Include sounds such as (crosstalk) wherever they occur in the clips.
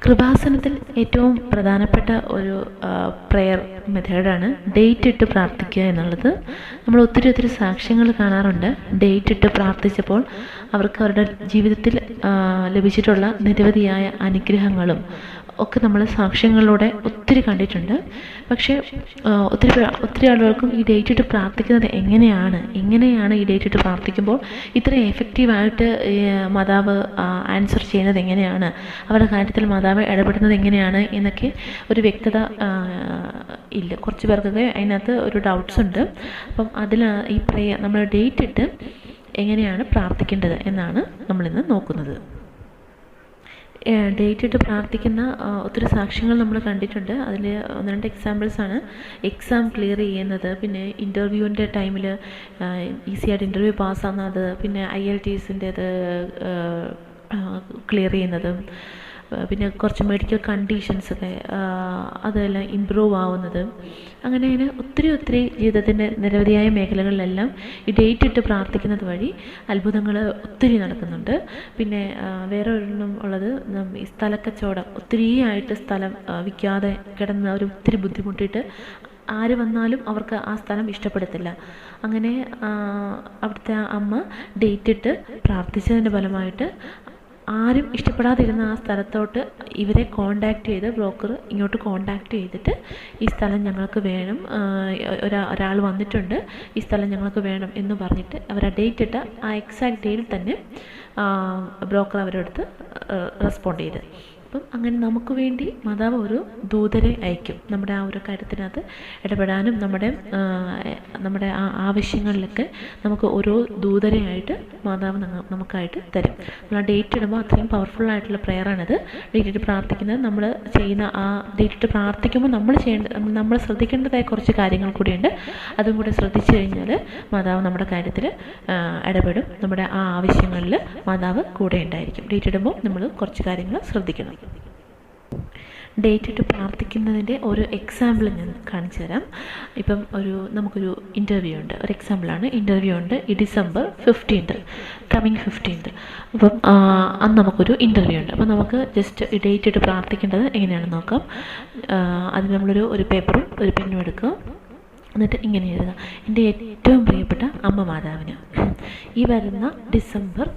കൃപാസനത്തിൽ ഏറ്റവും പ്രധാനപ്പെട്ട ഒരു പ്രെയർ മെത്തേഡാണ് ഡേറ്റ് ഇട്ട് പ്രാർത്ഥിക്കുക എന്നുള്ളത്. നമ്മൾ ഒത്തിരി ഒത്തിരി സാക്ഷ്യങ്ങൾ കാണാറുണ്ട്. ഡേറ്റ് ഇട്ട് പ്രാർത്ഥിച്ചപ്പോൾ അവർക്ക് അവരുടെ ജീവിതത്തിൽ ലഭിച്ചിട്ടുള്ള നിരവധിയായ അനുഗ്രഹങ്ങളും ഒക്കെ നമ്മൾ സാക്ഷ്യങ്ങളിലൂടെ ഒത്തിരി കണ്ടിട്ടുണ്ട്. പക്ഷേ ഒത്തിരി ഒത്തിരി ആളുകൾക്കും ഈ ഡേറ്റ് ഇട്ട് പ്രാർത്ഥിക്കുന്നത് എങ്ങനെയാണ്? എങ്ങനെയാണ് ഈ ഡേറ്റ് ഇട്ട് പ്രാർത്ഥിക്കുമ്പോൾ ഇത്ര എഫക്റ്റീവായിട്ട് മാതാവ് ആൻസർ ചെയ്യുന്നത് എങ്ങനെയാണ്? അവരുടെ കാര്യത്തിൽ മാതാവ് ഇടപെടുന്നത് എങ്ങനെയാണ്? എന്നൊക്കെ ഒരു വ്യക്തത ഇല്ല. കുറച്ച് പേർക്കൊക്കെ അതിനകത്ത് ഒരു ഡൗട്ട്സ് ഉണ്ട്. അപ്പം അതിൽ ഈ പ്രേ നമ്മൾ ഡേറ്റ് ഇട്ട് എങ്ങനെയാണ് പ്രാർത്ഥിക്കേണ്ടത് എന്നാണ് നമ്മളിന്ന് നോക്കുന്നത്. ഡേറ്റ് ഇട്ട് പ്രാർത്ഥിക്കുന്ന ഒത്തിരി സാക്ഷ്യങ്ങൾ നമ്മൾ കണ്ടിട്ടുണ്ട്. അതിൽ ഒന്ന് രണ്ട് ആണ്. എക്സാം ക്ലിയർ ചെയ്യുന്നത് പിന്നെ ഇന്റർവ്യൂവിന്റെ ടൈമിൽ ഈസി ആയിട്ട് ഇന്റർവ്യൂ പാസ്സാകുന്നത് പിന്നെ ഐ എൽ ടി എസിന്റേത് ക്ലിയർ ചെയ്യുന്നതും പിന്നെ കുറച്ച് മെഡിക്കൽ കണ്ടീഷൻസൊക്കെ അതെല്ലാം ഇമ്പ്രൂവ് ആവുന്നത്. അങ്ങനെ അങ്ങനെ ഒത്തിരി ഒത്തിരി ജീവിതത്തിന്റെ നിരവധിയായ മേഖലകളിലെല്ലാം ഈ ഡേറ്റ് ഇട്ട് പ്രാർത്ഥിക്കുന്നത് വഴി അത്ഭുതങ്ങൾ ഒത്തിരി നടക്കുന്നുണ്ട്. പിന്നെ വേറെ ഒരെണ്ണം ഉള്ളത് ഈ സ്ഥലക്കച്ചവടം. ഒത്തിരിയായിട്ട് സ്ഥലം വിൽക്കാതെ കിടന്ന് അവർ ഒത്തിരി ബുദ്ധിമുട്ടിയിട്ട് ആര് വന്നാലും അവർക്ക് ആ സ്ഥലം ഇഷ്ടപ്പെടത്തില്ല. അങ്ങനെ അവിടുത്തെ അമ്മ ഡേറ്റിട്ട് പ്രാർത്ഥിച്ചതിന്റെ ഫലമായിട്ട് ആരും ഇഷ്ടപ്പെടാതിരുന്ന ആ സ്ഥലത്തോട്ട് ഇവരെ കോണ്ടാക്ട് ചെയ്ത് ബ്രോക്കർ ഇങ്ങോട്ട് കോണ്ടാക്ട് ചെയ്തിട്ട് ഈ സ്ഥലം ഞങ്ങൾക്ക് വേണം ഒരാ ഒരാൾ വന്നിട്ടുണ്ട് ഈ സ്ഥലം ഞങ്ങൾക്ക് വേണം എന്ന് പറഞ്ഞിട്ട് അവർ ആ ഡേറ്റ് ഇട്ട ആ എക്സാക്ട് ഡേയിൽ തന്നെ ബ്രോക്കർ അവരുടെ അടുത്ത് റെസ്പോണ്ട് ചെയ്ത്. അപ്പം അങ്ങനെ നമുക്ക് വേണ്ടി മാതാവ് ഒരു ദൂതരെ അയക്കും നമ്മുടെ ആ ഒരു കാര്യത്തിനകത്ത് ഇടപെടാനും നമ്മുടെ നമ്മുടെ ആ ആവശ്യങ്ങളിലൊക്കെ നമുക്ക് ഓരോ ദൂതരെ ആയിട്ട് മാതാവ് നമുക്കായിട്ട് തരും. നമ്മൾ ആ ഡേറ്റ് ഇടുമ്പോൾ അത്രയും പവർഫുൾ ആയിട്ടുള്ള പ്രെയറാണിത് ഡേറ്റ് ഇട്ട് പ്രാർത്ഥിക്കുന്നത് നമ്മൾ ചെയ്യുന്ന ആ ഡേറ്റ് ഇട്ട് പ്രാർത്ഥിക്കുമ്പോൾ നമ്മൾ ചെയ്യേണ്ട നമ്മൾ ശ്രദ്ധിക്കേണ്ടതായ കുറച്ച് കാര്യങ്ങൾ കൂടിയുണ്ട്. അതും കൂടെ ശ്രദ്ധിച്ചു കഴിഞ്ഞാൽ മാതാവ് നമ്മുടെ കാര്യത്തിൽ ഇടപെടും. നമ്മുടെ ആ ആവശ്യങ്ങളിൽ മാതാവ് കൂടെ ഉണ്ടായിരിക്കും. ഡേറ്റ് ഇടുമ്പോൾ നമ്മൾ കുറച്ച് കാര്യങ്ങൾ ശ്രദ്ധിക്കണം. ഡേറ്റ് ഇട്ട് പ്രാർത്ഥിക്കുന്നതിന്റെ ഒരു എക്സാമ്പിൾ ഞാൻ കാണിച്ചു തരാം. ഇപ്പം ഒരു നമുക്കൊരു ഇന്റർവ്യൂ ഉണ്ട്. ഒരു എക്സാമ്പിളാണ് ഇന്റർവ്യൂ ഉണ്ട്. ഈ ഡിസംബർ ഫിഫ്റ്റീൻത്ത് കമ്മിങ് ഫിഫ്റ്റീൻത്ത് അപ്പം അന്ന് നമുക്കൊരു ഇന്റർവ്യൂ ഉണ്ട്. അപ്പം നമുക്ക് ജസ്റ്റ് ഈ ഡേറ്റ് ഇട്ട് പ്രാർത്ഥിക്കേണ്ടത് എങ്ങനെയാണെന്ന് നോക്കാം. അതിന് നമ്മളൊരു ഒരു പേപ്പറും ഒരു പെന്നും എടുക്കുക. എന്നിട്ട് ഇങ്ങനെ എഴുതുക. എന്റെ ഏറ്റവും പ്രിയപ്പെട്ട അമ്മ മാതാവിന്. ഈ വരുന്ന ഡിസംബർ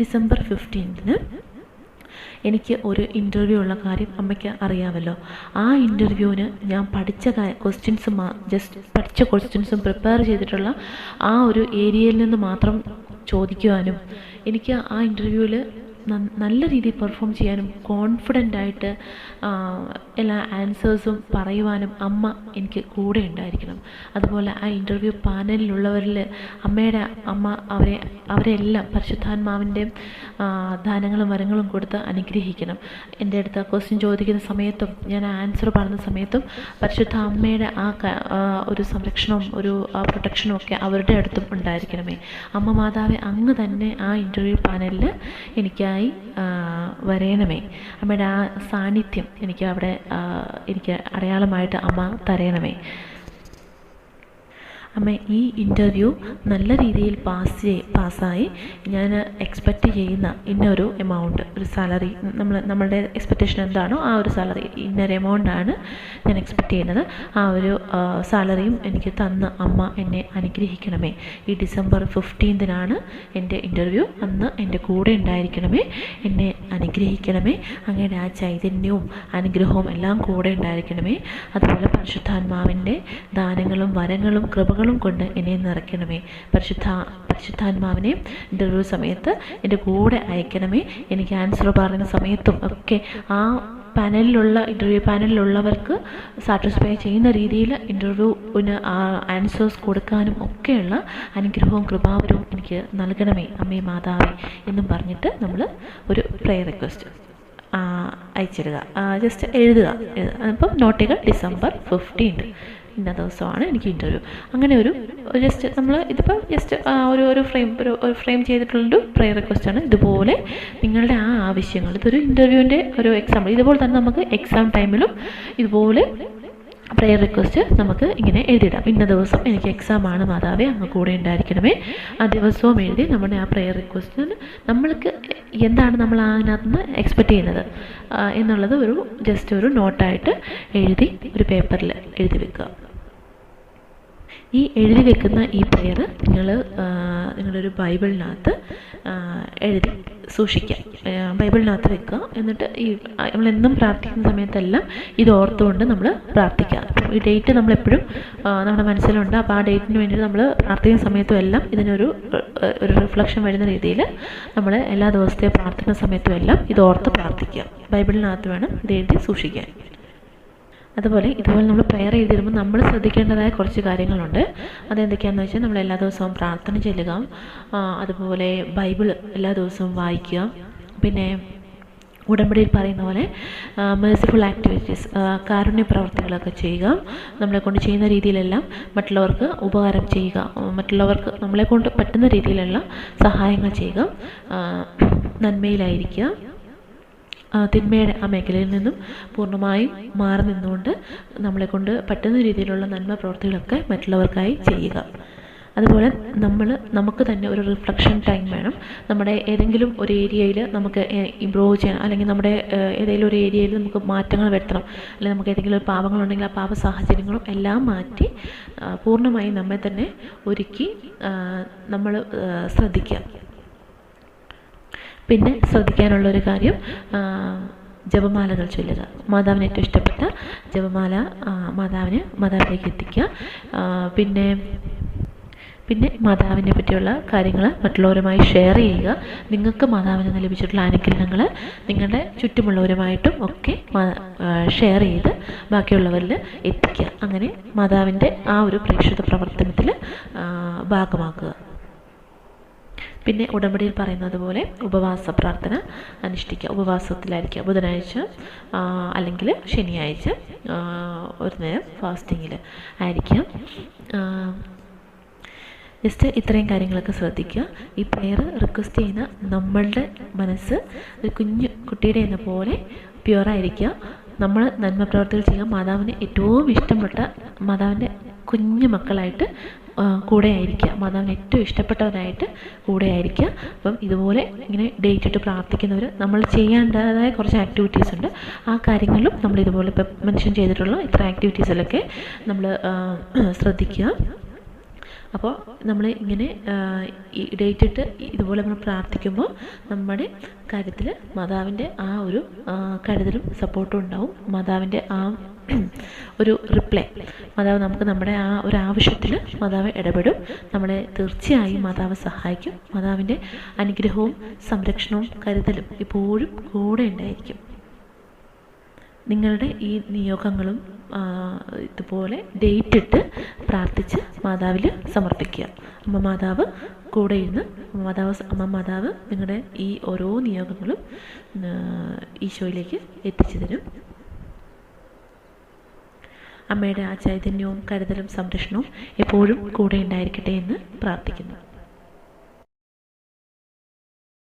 ഡിസംബർ ഫിഫ്റ്റീൻത്തിന് എനിക്ക് ഒരു ഇന്റർവ്യൂ ഉള്ള കാര്യം അമ്മയ്ക്ക് അറിയാമല്ലോ. ആ ഇന്റർവ്യൂവിന് ഞാൻ പഠിച്ച ക്വസ്റ്റ്യൻസ് ജസ്റ്റ് പഠിച്ച ക്വസ്റ്റ്യൻസും പ്രിപ്പയർ ചെയ്തിട്ടുള്ള ആ ഒരു ഏരിയയിൽ നിന്ന് മാത്രം ചോദിക്കുവാനും എനിക്ക് ആ ഇന്റർവ്യൂവിൽ നല്ല രീതിയിൽ പെർഫോം ചെയ്യാനും കോൺഫിഡന്റ് ആയിട്ട് എല്ലാ ആൻസേഴ്സും പറയുവാനും അമ്മ എനിക്ക് കൂടെ ഉണ്ടായിരിക്കണം. അതുപോലെ ആ ഇന്റർവ്യൂ പാനലിലുള്ളവരിൽ അമ്മയുടെ അമ്മ അവരെ അവരെല്ലാം പരിശുദ്ധാത്മാവിന്റെ ദാനങ്ങളും വരങ്ങളും കൊടുത്ത് അനുഗ്രഹിക്കണം. എന്റെ അടുത്ത് ക്വസ്റ്റ്യൻ ചോദിക്കുന്ന സമയത്തും ഞാൻ ആൻസർ പറയുന്ന സമയത്തും പരിശുദ്ധ അമ്മയുടെ ആ ഒരു സംരക്ഷണവും ഒരു പ്രൊട്ടക്ഷനും ഒക്കെ അവരുടെ അടുത്തും ഉണ്ടായിരിക്കണമേ. അമ്മ മാതാവെ അങ്ങ് തന്നെ ആ ഇന്റർവ്യൂ പാനലിൽ എനിക്കായി വരയണമേ. അമ്മയുടെ ആ സാന്നിധ്യം എനിക്ക് അവിടെ എനിക്ക് അടയാളമായിട്ട് അമ്മ തരയണമേ. അമ്മ ഈ ഇന്റർവ്യൂ നല്ല രീതിയിൽ പാസ് പാസ്സായി ഞാൻ എക്സ്പെക്റ്റ് ചെയ്യുന്ന ഇന്നൊരു എമൗണ്ട് ഒരു സാലറി നമ്മൾ നമ്മളുടെ എക്സ്പെക്റ്റേഷൻ എന്താണോ ആ ഒരു സാലറി ഇന്നൊരു എമൗണ്ടാണ് ഞാൻ എക്സ്പെക്റ്റ് ചെയ്യുന്നത്. ആ ഒരു സാലറിയും എനിക്ക് തന്ന് അമ്മ എന്നെ അനുഗ്രഹിക്കണമേ. ഈ ഡിസംബർ ഫിഫ്റ്റീൻതിനാണ് എന്റെ ഇന്റർവ്യൂ അന്ന് എന്റെ കൂടെ ഉണ്ടായിരിക്കണമേ എന്നെ അനുഗ്രഹിക്കണമേ. അങ്ങയുടെ ആ ചൈതന്യവും അനുഗ്രഹവും എല്ലാം കൂടെ ഉണ്ടായിരിക്കണമേ. അതുപോലെ പരിശുദ്ധാത്മാവിന്റെ ദാനങ്ങളും വരങ്ങളും കൃപകളും കൊണ്ട് എന്നെ നിറയ്ക്കണമേ. പരിശുദ്ധ പരിശുദ്ധാത്മാവിനെ ഇന്റർവ്യൂ സമയത്ത് എന്റെ കൂടെ അയക്കണമേ. എനിക്ക് ആൻസർ പറയുന്ന സമയത്തും ഒക്കെ ആ പാനലിലുള്ള ഇന്റർവ്യൂ പാനലിലുള്ളവർക്ക് സാറ്റിസ്ഫൈ ചെയ്യുന്ന രീതിയിൽ ഇന്റർവ്യൂവിന് ആൻസേഴ്സ് കൊടുക്കാനും ഒക്കെയുള്ള അനുഗ്രഹവും കൃപാവരവും എനിക്ക് നൽകണമേ അമ്മേ മാതാവേ എന്നും പറഞ്ഞിട്ട് നമ്മൾ ഒരു പ്രെയർ റിക്വസ്റ്റ് അയച്ചിടുക. ജസ്റ്റ് എഴുതുക. എഴുതുക. അപ്പം നോട്ടുകൾ ഡിസംബർ ഫിഫ്റ്റീൻത് ഇന്ന ദിവസമാണ് എനിക്ക് ഇന്റർവ്യൂ അങ്ങനെ ഒരു ജസ്റ്റ് നമ്മൾ ഇതിപ്പോൾ ജസ്റ്റ് ഒരു ഒരു ഫ്രെയിം ഒരു ഒരു ഫ്രെയിം ചെയ്തിട്ടുള്ളൊരു പ്രേ റിക്വസ്റ്റ് ആണ്. ഇതുപോലെ നിങ്ങളുടെ ആ ആവശ്യങ്ങൾ ഇതൊരു ഇന്റർവ്യൂവിന്റെ ഒരു എക്സാമ്പിൾ ഇതുപോലെ തന്നെ നമുക്ക് എക്സാം ടൈമിലും ഇതുപോലെ പ്രെയർ റിക്വസ്റ്റ് നമുക്ക് ഇങ്ങനെ എഴുതിയിടാം. ഇന്ന ദിവസം എനിക്ക് എക്സാം ആണ് മാതാവേ അങ്ങ് കൂടെ ഉണ്ടായിരിക്കണമേ. ആ ദിവസവും എഴുതി നമ്മുടെ ആ പ്രെയർ റിക്വസ്റ്റിന് നമ്മൾക്ക് എന്താണ് നമ്മൾ അതിനകത്ത് നിന്ന് എക്സ്പെക്റ്റ് ചെയ്യുന്നത് എന്നുള്ളത് ഒരു ജസ്റ്റ് ഒരു നോട്ടായിട്ട് എഴുതി ഒരു പേപ്പറിൽ എഴുതി വെക്കുക. ഈ എഴുതി വെക്കുന്ന ഈ പ്രയർ നിങ്ങൾ നിങ്ങളുടെ ഒരു ബൈബിളിനകത്ത് എഴുതി സൂക്ഷിക്കുക ബൈബിളിനകത്ത് വെക്കുക. എന്നിട്ട് ഈ നമ്മളെന്നും പ്രാർത്ഥിക്കുന്ന സമയത്തെല്ലാം ഇത് ഓർത്തുകൊണ്ട് നമ്മൾ പ്രാർത്ഥിക്കുക അപ്പം ഈ ഡേറ്റ് നമ്മളെപ്പോഴും നമ്മുടെ മനസ്സിലുണ്ട്. അപ്പോൾ ആ ഡേറ്റിന് വേണ്ടി നമ്മൾ പ്രാർത്ഥിക്കുന്ന സമയത്തും എല്ലാം ഇതിനൊരു ഒരു റിഫ്ലക്ഷൻ വരുന്ന രീതിയിൽ നമ്മൾ എല്ലാ ദിവസത്തെയും പ്രാർത്ഥന സമയത്തും എല്ലാം ഇത് ഓർത്ത് പ്രാർത്ഥിക്കുക ബൈബിളിനകത്ത് വേണം ഇത് എഴുതി സൂക്ഷിക്കാൻ. അതുപോലെ ഇതുപോലെ നമ്മൾ പ്രെയർ എഴുതിയിടുമ്പോൾ നമ്മൾ ശ്രദ്ധിക്കേണ്ടതായ കുറച്ച് കാര്യങ്ങളുണ്ട്. അതെന്തൊക്കെയാണെന്ന് വെച്ചാൽ നമ്മൾ എല്ലാ ദിവസവും പ്രാർത്ഥന ചെല്ലുക. അതുപോലെ ബൈബിൾ എല്ലാ ദിവസവും വായിക്കുക. പിന്നെ ഉടമ്പടിയിൽ പറയുന്ന പോലെ മേഴ്സിഫുൾ ആക്ടിവിറ്റീസ് കാരുണ്യ പ്രവർത്തികളൊക്കെ ചെയ്യുക. നമ്മളെ കൊണ്ട് ചെയ്യുന്ന രീതിയിലെല്ലാം മറ്റുള്ളവർക്ക് ഉപകാരം ചെയ്യുക. മറ്റുള്ളവർക്ക് നമ്മളെ കൊണ്ട് പറ്റുന്ന രീതിയിലുള്ള സഹായങ്ങൾ ചെയ്യുക. നന്മയിലായിരിക്കുക. തിന്മയുടെ ആ മേഖലയിൽ നിന്നും പൂർണമായും മാറി നിന്നുകൊണ്ട് നമ്മളെ കൊണ്ട് പറ്റുന്ന രീതിയിലുള്ള നന്മ പ്രവൃത്തികളൊക്കെ മറ്റുള്ളവർക്കായി ചെയ്യുക. അതുപോലെ നമ്മൾ നമുക്ക് തന്നെ ഒരു റിഫ്ലക്ഷൻ ടൈം വേണം. നമ്മുടെ ഏതെങ്കിലും ഒരു ഏരിയയിൽ നമുക്ക് ഇമ്പ്രൂവ് ചെയ്യണം അല്ലെങ്കിൽ നമ്മുടെ ഏതെങ്കിലും ഒരു ഏരിയയിൽ നമുക്ക് മാറ്റങ്ങൾ വരുത്തണം. അല്ലെങ്കിൽ നമുക്ക് ഏതെങ്കിലും ഒരു പാപങ്ങളുണ്ടെങ്കിൽ ആ പാപ സാഹചര്യങ്ങളും എല്ലാം മാറ്റി പൂർണമായും നമ്മെ തന്നെ ഒരുക്കി നമ്മൾ ശ്രദ്ധിക്കുക. പിന്നെ ശ്രദ്ധിക്കാനുള്ള ഒരു കാര്യം ജപമാലകൾ ചൊല്ലുക. മാതാവിന് ഏറ്റവും ഇഷ്ടപ്പെട്ട ജപമാല മാതാവിന് മാതാവിലേക്ക് എത്തിക്കുക. പിന്നെ പിന്നെ മാതാവിനെ പറ്റിയുള്ള കാര്യങ്ങൾ മറ്റുള്ളവരുമായി ഷെയർ ചെയ്യുക. നിങ്ങൾക്ക് മാതാവിന് നിന്ന് ലഭിച്ചിട്ടുള്ള അനുഗ്രഹങ്ങൾ നിങ്ങളുടെ ചുറ്റുമുള്ളവരുമായിട്ടും ഒക്കെ ഷെയർ ചെയ്ത് ബാക്കിയുള്ളവരിൽ എത്തിക്കുക. അങ്ങനെ മാതാവിന്റെ ആ ഒരു പ്രേക്ഷിത പ്രവർത്തനത്തിൽ ഭാഗമാക്കുക. പിന്നെ ഉടമ്പടിയിൽ പറയുന്നത് പോലെ ഉപവാസ പ്രാർത്ഥന അനുഷ്ഠിക്കുക. ഉപവാസത്തിലായിരിക്കുക. ബുധനാഴ്ച അല്ലെങ്കിൽ ശനിയാഴ്ച ഒരു നേരം ഫാസ്റ്റിങ്ങിൽ ആയിരിക്കാം ജസ്റ്റ് ഇത്രയും കാര്യങ്ങളൊക്കെ ശ്രദ്ധിക്കുക. ഈ പ്രെയർ റിക്വസ്റ്റ് ചെയ്യുന്ന നമ്മളുടെ മനസ്സ് ഒരു കുഞ്ഞു കുട്ടിയുടെ എന്ന പോലെ പ്യുവറായിരിക്കുക നമ്മൾ നന്മ പ്രവർത്തികൾ ചെയ്യുക മാതാവിന് ഏറ്റവും ഇഷ്ടപ്പെട്ട മാതാവിന്റെ കുഞ്ഞു മക്കളായിട്ട് കൂടെ ആയിരിക്കുക. മാതാവിന് ഏറ്റവും ഇഷ്ടപ്പെട്ടവരായിട്ട് കൂടെ ആയിരിക്കുക. അപ്പം ഇതുപോലെ ഇങ്ങനെ ഡേറ്റ് ഇട്ട് പ്രാർത്ഥിക്കുന്നവർ നമ്മൾ ചെയ്യേണ്ടതായ കുറച്ച് ആക്ടിവിറ്റീസ് ഉണ്ട്. ആ കാര്യങ്ങളിലും നമ്മൾ ഇതുപോലെ ഇപ്പം മെൻഷൻ ചെയ്തിട്ടുള്ള ഇത്ര ആക്ടിവിറ്റീസിലൊക്കെ നമ്മൾ ശ്രദ്ധിക്കുക. അപ്പോൾ നമ്മൾ ഇങ്ങനെ ഡേറ്റ് ഇട്ട് ഇതുപോലെ നമ്മൾ പ്രാർത്ഥിക്കുമ്പോൾ നമ്മുടെ കാര്യത്തിൽ മാതാവിന്റെ ആ ഒരു കരുതലും സപ്പോർട്ടും ഉണ്ടാവും. മാതാവിന്റെ ആ (clears throat) ഒരു റിപ്ലൈ. മാതാവ് നമുക്ക് നമ്മുടെ ആ ഒരു ആവശ്യത്തിൽ മാതാവ് ഇടപെടും. നമ്മളെ തീർച്ചയായും മാതാവ് സഹായിക്കും. മാതാവിന്റെ അനുഗ്രഹവും സംരക്ഷണവും കരുതലും എപ്പോഴും കൂടെ ഉണ്ടായിരിക്കും. നിങ്ങളുടെ ഈ നിയോഗങ്ങളും ഇതുപോലെ ഡേറ്റ് ഇട്ട് പ്രാർത്ഥിച്ച് മാതാവിൽ സമർപ്പിക്കുക. അമ്മ മാതാവ് കൂടെ ഇരുന്ന് മാതാവ് അമ്മ മാതാവ് നിങ്ങളുടെ ഈ ഓരോ നിയോഗങ്ങളും ഈശോയിലേക്ക് എത്തിച്ചു തരും. അമ്മയുടെ ആ ചൈതന്യവും കരുതലും സംരക്ഷണവും എപ്പോഴും കൂടെ ഉണ്ടായിരിക്കട്ടെ എന്ന് പ്രാർത്ഥിക്കുന്നു.